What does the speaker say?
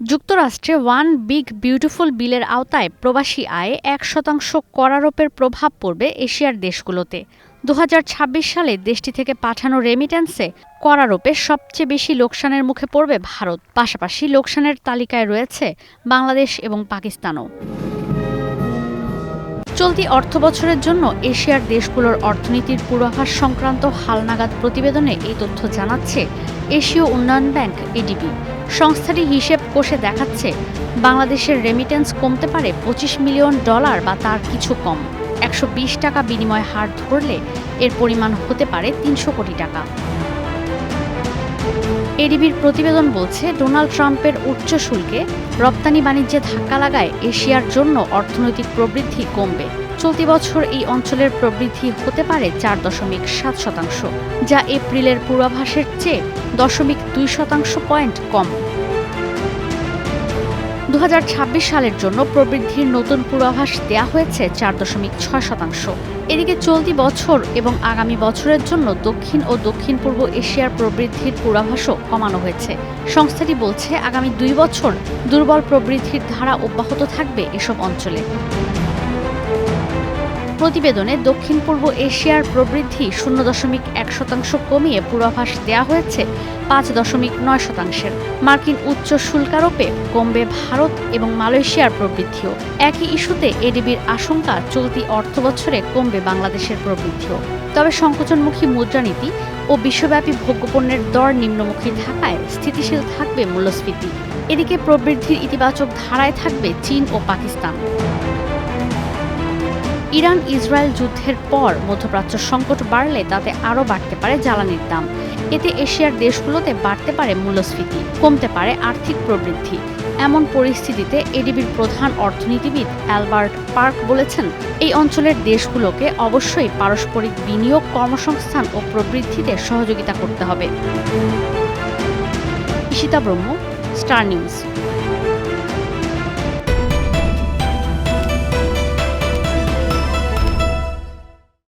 যুক্তরাষ্ট্রে one big beautiful বিলের আওতায় প্রবাসী আয়ে এক শতাংশ করারোপের প্রভাব পড়বে এশিয়ার দেশগুলোতে। দু হাজার ছাব্বিশ সালে দেশটি থেকে পাঠানো রেমিট্যান্সে করারোপে সবচেয়ে বেশি লোকসানের মুখে পড়বে ভারত। পাশাপাশি লোকসানের তালিকায় রয়েছে বাংলাদেশ এবং পাকিস্তানও। চলতি অর্থবছরের জন্য এশিয়ার দেশগুলোর অর্থনীতির পূর্বাভাস সংক্রান্ত হালনাগাদ প্রতিবেদনে এই তথ্য জানাচ্ছে এশীয় উন্নয়ন ব্যাংক, এডিবি। সংস্থাটি হিসেব কষে দেখাচ্ছে, বাংলাদেশের রেমিটেন্স কমতে পারে পঁচিশ মিলিয়ন ডলার বা তার কিছু কম। একশো বিশ টাকা বিনিময় হার ধরলে এর পরিমাণ হতে পারে তিনশো কোটি টাকা। এডিবির প্রতিবেদন বলছে, ডোনাল্ড ট্রাম্পের উচ্চ শুল্কে রপ্তানি বাণিজ্যে ধাক্কা লাগায় এশিয়ার জন্য অর্থনৈতিক প্রবৃদ্ধি কমবে। চলতি বছর এই অঞ্চলের প্রবৃদ্ধি হতে পারে চার দশমিক সাত শতাংশ, যা এপ্রিলের পূর্বাভাসের চেয়ে দশমিক দুই শতাংশ পয়েন্ট কম। দু হাজার ছাব্বিশ সালের জন্য প্রবৃদ্ধির নতুন পূর্বাভাস দেয়া হয়েছে চার দশমিক ছয় শতাংশ। এদিকে চলতি বছর এবং আগামী বছরের জন্য দক্ষিণ ও দক্ষিণ পূর্ব এশিয়ার প্রবৃদ্ধির পূর্বাভাসও কমানো হয়েছে। সংস্থাটি বলছে, আগামী দুই বছর দুর্বল প্রবৃদ্ধির ধারা অব্যাহত থাকবে এসব অঞ্চলে। প্রতিবেদনে দক্ষিণ পূর্ব এশিয়ার প্রবৃদ্ধি শূন্য দশমিক এক শতাংশ কমিয়ে পূর্বাভাস দেওয়া হয়েছে পাঁচ দশমিক নয় শতাংশের। মার্কিন উচ্চ শুল্কারোপে কমবে ভারত এবং মালয়েশিয়ার প্রবৃদ্ধিও। একই ইস্যুতে এডিবির আশঙ্কা চলতি অর্থবছরে কমবে বাংলাদেশের প্রবৃদ্ধিও। তবে সংকোচনমুখী মুদ্রানীতি ও বিশ্বব্যাপী ভোগ্যপণ্যের দর নিম্নমুখী থাকায় স্থিতিশীল থাকবে মূল্যস্ফীতি। এদিকে প্রবৃদ্ধির ইতিবাচক ধারায় থাকবে চীন ও পাকিস্তান। ইরান ইসরায়েল যুদ্ধের পর মধ্যপ্রাচ্য সংকট বাড়লে তাতে আরও বাড়তে পারে জ্বালানির দাম। এতে এশিয়ার দেশগুলোতে বাড়তে পারে মূল্যস্ফীতি, কমতে পারে আর্থিক প্রবৃদ্ধি। এমন পরিস্থিতিতে এডিবির প্রধান অর্থনীতিবিদ অ্যালবার্ট পার্ক বলেছেন, এই অঞ্চলের দেশগুলোকে অবশ্যই পারস্পরিক বিনিয়োগ কর্মসংস্থান ও প্রবৃদ্ধিতে সহযোগিতা করতে হবে। ঈশিতা ব্রহ্ম, স্টার নিউজ।